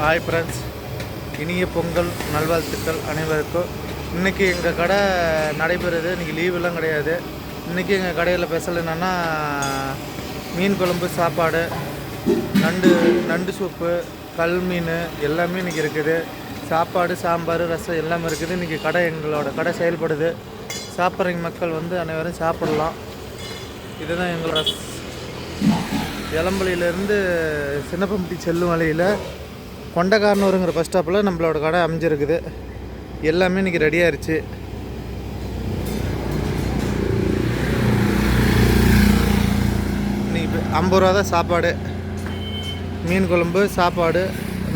Hi friends இனிய பொங்கல் நல்வாழ்த்துக்கள் அனைவருக்கும். இன்றைக்கி எங்கள் கடை நடைபெறுது. இன்றைக்கி லீவெல்லாம் கிடையாது. இன்றைக்கி எங்கள் கடையில் ஸ்பெஷல் என்னென்னா மீன் குழம்பு சாப்பாடு நண்டு நண்டு சூப்பு கல் மீன் எல்லாமே இன்றைக்கி இருக்குது. சாப்பாடு சாம்பார் ரசம் எல்லாமே இருக்குது. இன்றைக்கி கடை எங்களோட கடை செயல்படுது. சாப்பிட்றவங்க மக்கள் வந்து அனைவரும் சாப்பிடலாம். இதுதான் எங்களோட எலம்பலியிலேருந்து சின்னப்பம்பட்டி செல்லும் வழியில் கொண்டக்காரனூருங்கிற பஸ் ஸ்டாப்பில் நம்மளோட கடை அமைஞ்சிருக்குது. எல்லாமே இன்றைக்கி ரெடியாகிருச்சு இன்றைக்கி ஐம்பது ரூபா தான் சாப்பாடு. மீன் குழம்பு சாப்பாடு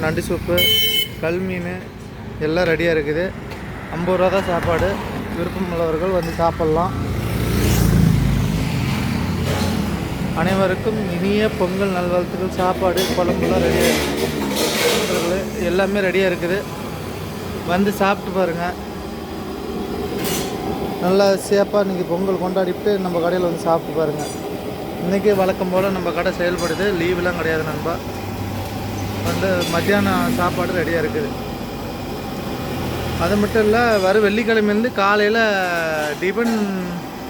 நண்டு சூப்பு கல் மீன் எல்லாம் ரெடியாக இருக்குது. ஐம்பது ரூபா தான் சாப்பாடு. விருப்பம் உள்ளவர்கள் வந்து சாப்பிட்லாம். அனைவருக்கும் இனிய பொங்கல் நல்வாழ்த்துக்கள். சாப்பாடு குழம்புலாம் ரெடியாக எல்லாமே ரெடியாக இருக்குது. வந்து சாப்பிட்டு பாருங்கள் நல்லா சேஃபாக இன்றைக்கி பொங்கல் கொண்டாடிட்டு நம்ம கடையில் வந்து சாப்பிட்டு பாருங்கள் இன்றைக்கி வழக்கம் போல் நம்ம கடை செயல்படுது. லீவெலாம் கிடையாது நண்பா. வந்து மத்தியானம் சாப்பாடு ரெடியாக இருக்குது. அது மட்டும் இல்லை வரும் வெள்ளிக்கிழமைலேருந்து காலையில் டிபன்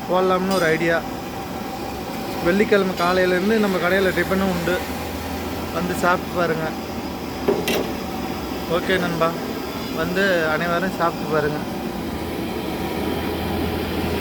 போடலாம்னு ஒரு ஐடியா. வெள்ளிக்கிழமை காலையிலேருந்து நம்ம கடையில் டிஃபனும் உண்டு. வந்து சாப்பிட்டு பாருங்கள் ஓகே நண்பா. வந்து அனைவரும் சாப்பிட்டு பாருங்கள்